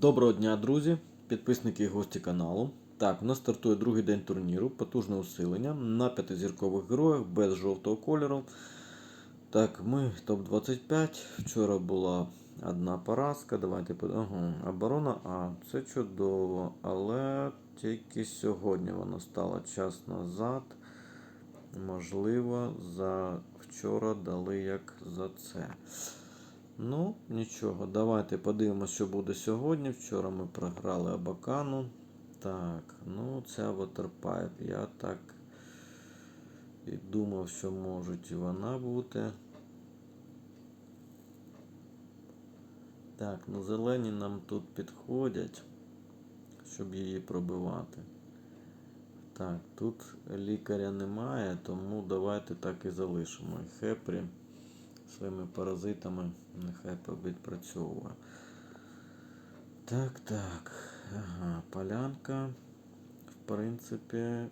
Доброго дня, друзі, підписники і гості каналу. Так, у нас стартує другий день турніру, потужне усилення на п'ятизіркових героях без жовтого кольору. Так, ми топ-25. Вчора була одна поразка. Давайте ага, оборона. А, це чудово. Але тільки сьогодні вона стала час назад. Можливо, за вчора дали як за це. Ну, нічого, давайте подивимося, що буде сьогодні. Вчора ми програли Абакану. Так, ну ця Waterpipe. Я так і думав, що можуть і вона бути. Так, ну зелені нам тут підходять, щоб її пробивати. Так, тут лікаря немає, тому давайте так і залишимо. Хепрі своїми паразитами нехай відпрацьовує. Так, так. Ага, полянка, в принципі,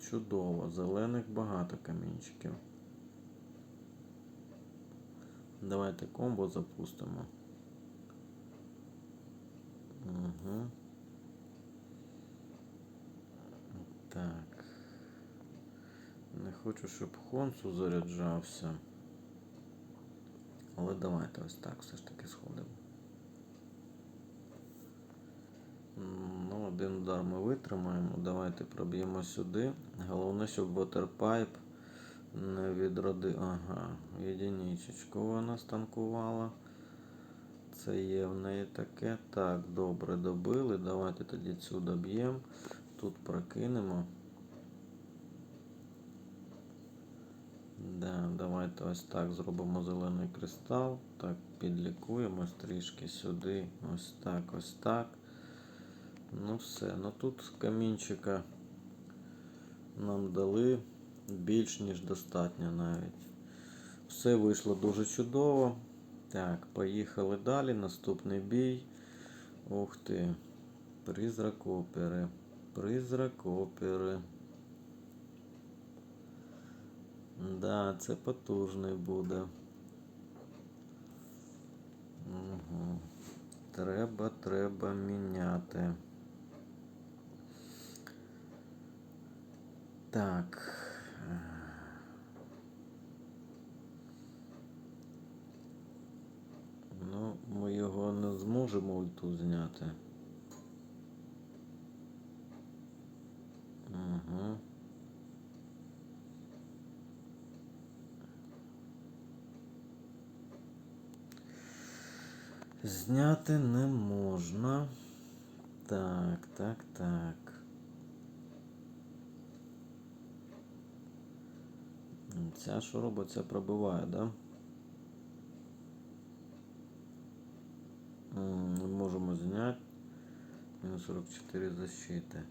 чудова. Зелених багато камінчиків. Давайте комбо запустимо. Угу. Так. Не хочу, щоб Хонсу заряджався. Але давайте ось так все ж таки сходимо. Ну, один удар ми витримаємо. Давайте проб'ємо сюди. Головне, щоб Waterpipe не відроди. Ага, єдиничечку вона станкувала. Це є в неї таке. Так, добре, добили. Давайте тоді цю доб'ємо. Тут прокинемо. Да, давайте ось так зробимо зелений кристал. Так, підлікуємось трішки сюди. Ось так, ось так. Ну все. Ну тут камінчика нам дали більш ніж достатньо навіть. Все вийшло дуже чудово. Так, поїхали далі. Наступний бій. Ух ти. Призрак опери. Призрак опери. Да, це потужний буде. Угу. Треба, треба міняти. Так. Ну, ми його не зможемо ульту зняти. Угу. Зняти не можна. Так, так, так. Ця що робить, ця пробиває, да? Не можемо зняти. Мінус 44 защити.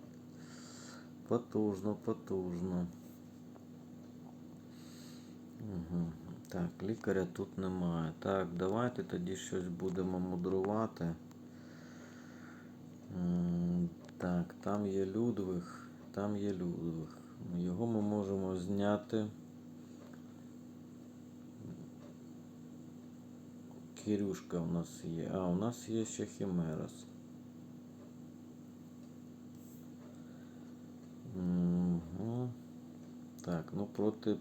Потужно, потужно. Угу. Так, лікаря тут немає. Так, давайте тоді щось будемо мудрувати. Так, там є Людвиг, там є Людвиг. Його ми можемо зняти. Кирюшка у нас є. А, у нас є ще Хімерос. Угу. Так, ну проти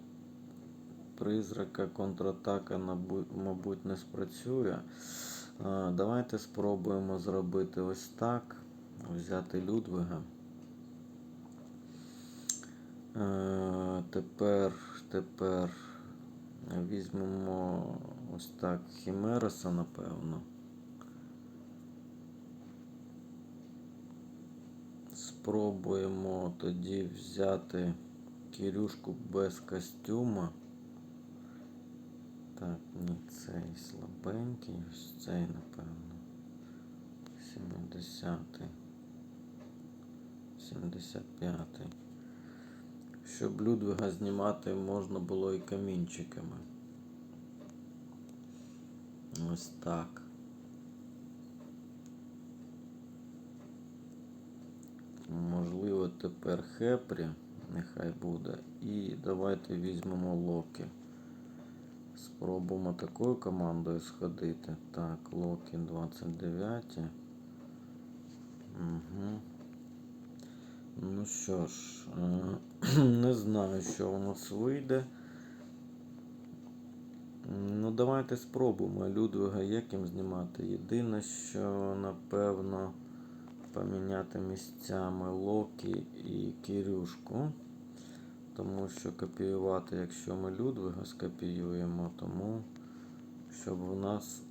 призрака контратака, мабуть, не спрацює. Давайте спробуємо зробити ось так. Взяти Людвига. Тепер, тепер візьмемо ось так Хімероса, напевно. Спробуємо тоді взяти Кирюшку без костюма. Так, ні, цей слабенький, ось цей, напевно. 70-й. 75-й. Щоб Людвига знімати можна було і камінчиками. Ось так. Можливо, тепер Хепрі, нехай буде. І давайте візьмемо Локі. Спробуємо такою командою сходити. Так, Локі 29. Угу. Ну що ж, е, не знаю, що у нас вийде. Ну, давайте спробуємо Людвига яким знімати. Єдине, що напевно поміняти місцями Локі і Кірюшку. Тому що копіювати, якщо ми Людвига скопіюємо, тому щоб у нас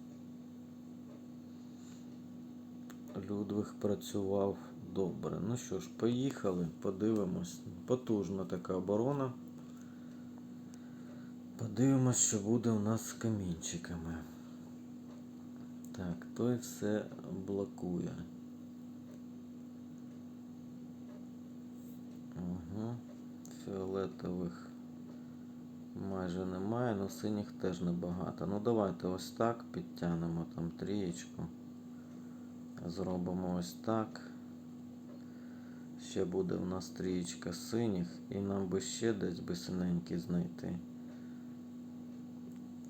Людвиг працював добре. Ну що ж, поїхали, подивимось. Потужна така оборона. Подивимось, що буде у нас з камінчиками. Так, той все блокує. Угу. Фіолетових майже немає, але синіх теж небагато. Ну давайте ось так підтягнемо там трієчку. Зробимо ось так. Ще буде у нас трієчка синіх, і нам би ще десь би синенький знайти.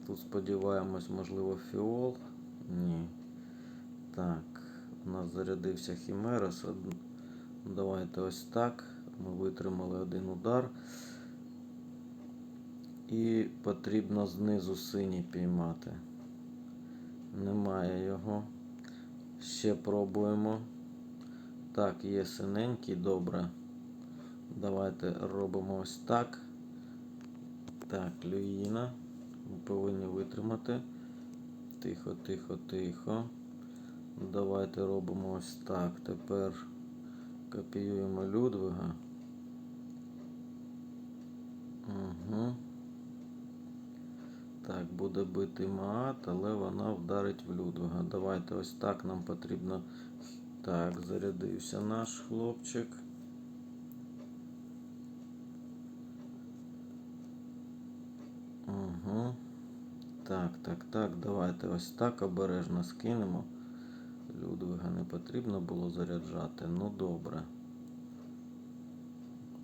Тут сподіваємось, можливо, фіол. Ні. Так, у нас зарядився Хімерос. Давайте ось так. Ми витримали один удар. І потрібно знизу синій піймати. Немає його. Ще пробуємо. Так, є синенький, добре. Давайте робимо ось так. Так, Люїна. Ми повинні витримати. Тихо, тихо, тихо. Давайте робимо ось так. Тепер копіюємо Людвига. Угу. Так, буде бити Маат, але вона вдарить в Людвига. Давайте ось так нам потрібно. Так, зарядився наш хлопчик. Угу. Так, так, так, давайте ось так обережно скинемо. Людвига не потрібно було заряджати. Ну добре.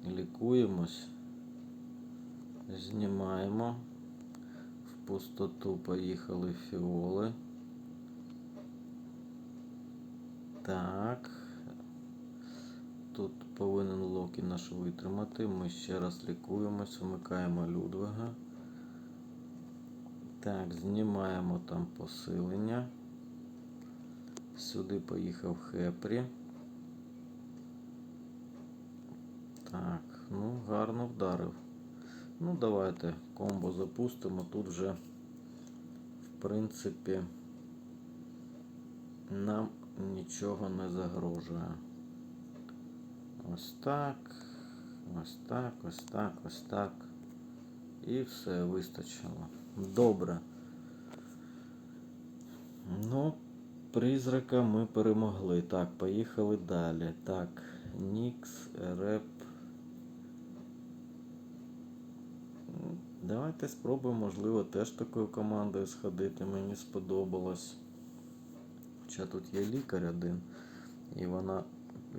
Лікуємось. Знімаємо. В пустоту поїхали фіоли. Так. Тут повинен Локі наш витримати. Ми ще раз лікуємось, вмикаємо Людвига. Так, знімаємо там посилення. Сюди поїхав Хепрі. Так, ну гарно вдарив. Ну, давайте комбо запустимо. Тут вже, в принципі, нам нічого не загрожує. Ось так, ось так, ось так, ось так. І все вистачило. Добре. Ну, призрака ми перемогли. Так, поїхали далі. Так, Нікс, Реп. Давайте спробуємо, можливо, теж такою командою сходити. Мені сподобалось. Хоча тут є лікар один, і вона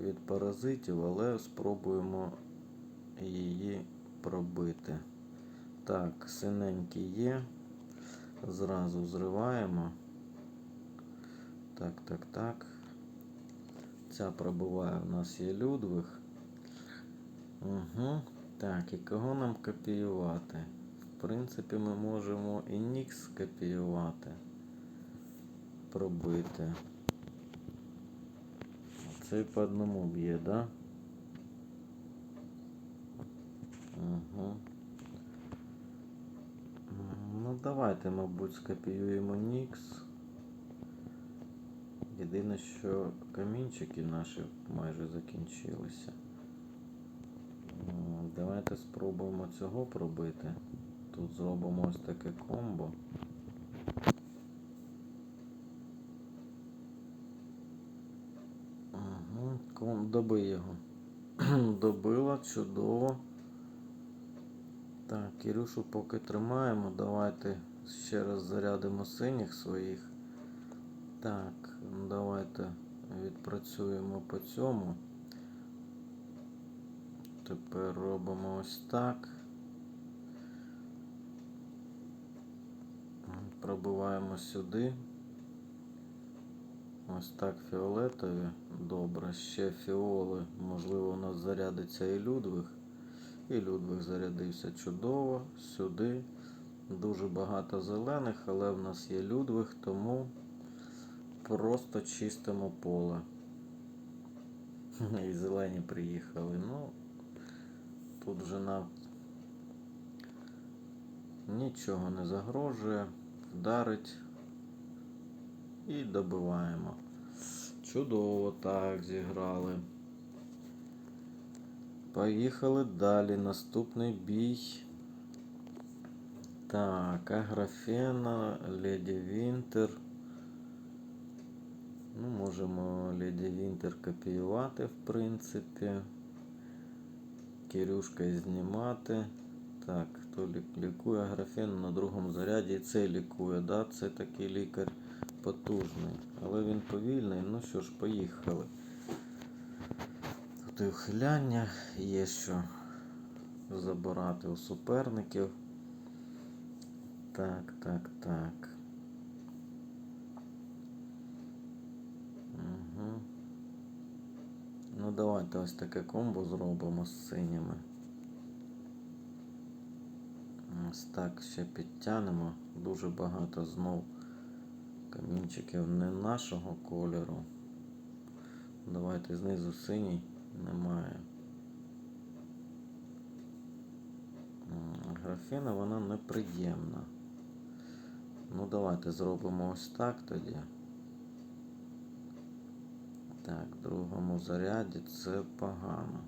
від паразитів, але спробуємо її пробити. Так, синенький є. Зразу зриваємо. Так, так, так. Ця пробиває. У нас є Людвиг. Угу. Так, і кого нам копіювати? В принципі, ми можемо і Нікс копіювати. Пробити. Цей по одному б'є, да? Угу. Ну, давайте, мабуть, скопіюємо Нікс. Єдине, що камінчики наші майже закінчилися. Давайте спробуємо цього пробити. Тут зробимо ось таке комбо. Доби його. Добила, чудово. Так, Кирюшу поки тримаємо. Давайте ще раз зарядимо синіх своїх. Так, давайте відпрацюємо по цьому. Тепер робимо ось так. Пробиваємо сюди. Ось так фіолетові. Добре. Ще фіоли. Можливо, у нас зарядиться і Людвиг. І Людвиг зарядився чудово. Сюди. Дуже багато зелених, але в нас є Людвиг, тому просто чистимо поле. І зелені приїхали. Ну, тут вже нам нічого не загрожує. Вдарить і добиваємо. Чудово так зіграли. Поїхали далі. Наступний бій. Так, Аграфена, Леді Вінтер. Ну, можемо Леді Вінтер копіювати, в принципі. Кирюшка знімати. Так, хто лікує Аграфену на другому заряді і це лікує, да? Це такий лікар потужний. Але він повільний. Ну що ж, поїхали. Тут і ухиляння є що забирати у суперників. Так, так, так. Угу. Ну, давайте ось таке комбо зробимо з синіми. Ось так ще підтягнемо. Дуже багато знов камінчиків не нашого кольору. Давайте знизу синій немає. Графіна вона неприємна. Ну давайте зробимо ось так тоді. Так, в другому заряді це погано.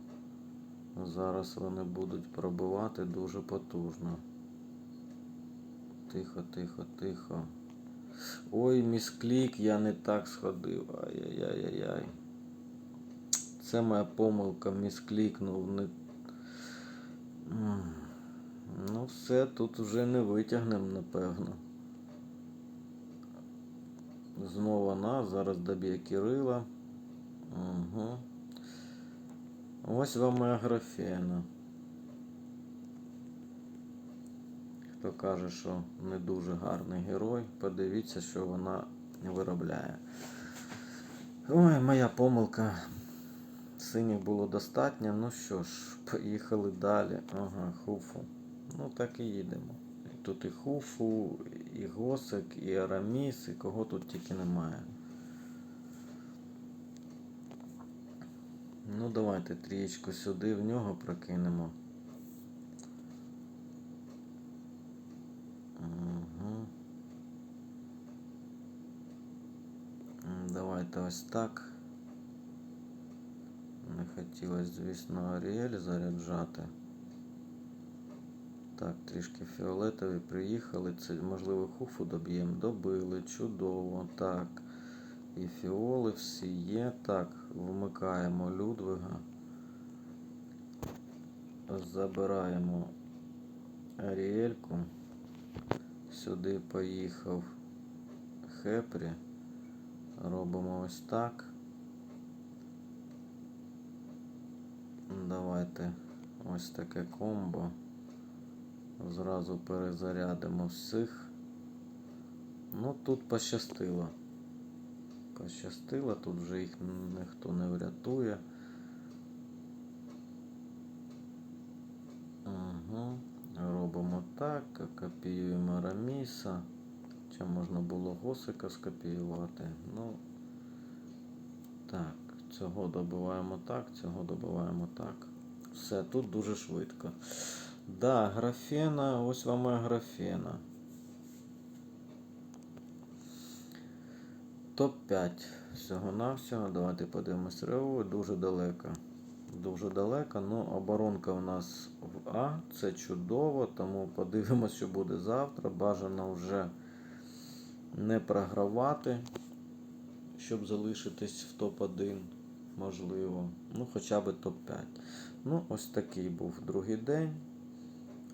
Зараз вони будуть пробивати дуже потужно. Тихо, тихо, тихо. Ой, місклік, я не так сходив. Ай-яй-яй-яй. Це моя помилка, місклікнув. Не... Ну все, тут вже не витягнемо, напевно. Знову вона, зараз доб'є Кирила. Угу. Ось вам моя графена. Хто каже, що не дуже гарний герой, подивіться, що вона виробляє. Ой, моя помилка. Синіх було достатньо. Ну що ж, поїхали далі. Ага, хуфу. Ну так і їдемо. Тут і хуфу, і госик, і араміс, і кого тут тільки немає. Ну, давайте трієчку сюди в нього прокинемо. Угу. Давайте ось так. Не хотілося, звісно, Аріель заряджати. Так, трішки фіолетові приїхали. Це, можливо, хуфу доб'ємо. Добили, чудово. Так. І фіоли всі є. Так, вмикаємо Людвига. Забираємо Аріельку. Сюди поїхав Хепрі. Робимо ось так. Давайте ось таке комбо. Зразу перезарядимо всіх. Ну тут пощастило. Пощастило, тут вже їх ніхто не врятує. Угу. Робимо так, копіюємо Раміса. Чи можна було госика скопіювати? Ну так, цього добиваємо так, цього добиваємо так. Все, тут дуже швидко. Да, графена, ось вам і графена. Топ-5 всього-навсього. Давайте подивимось Рео. Дуже далеко. Дуже далеко. Ну, оборонка у нас в А. Це чудово, тому подивимось, що буде завтра. Бажано вже не програвати, щоб залишитись в топ-1, можливо. Ну, хоча б топ-5. Ну, ось такий був другий день.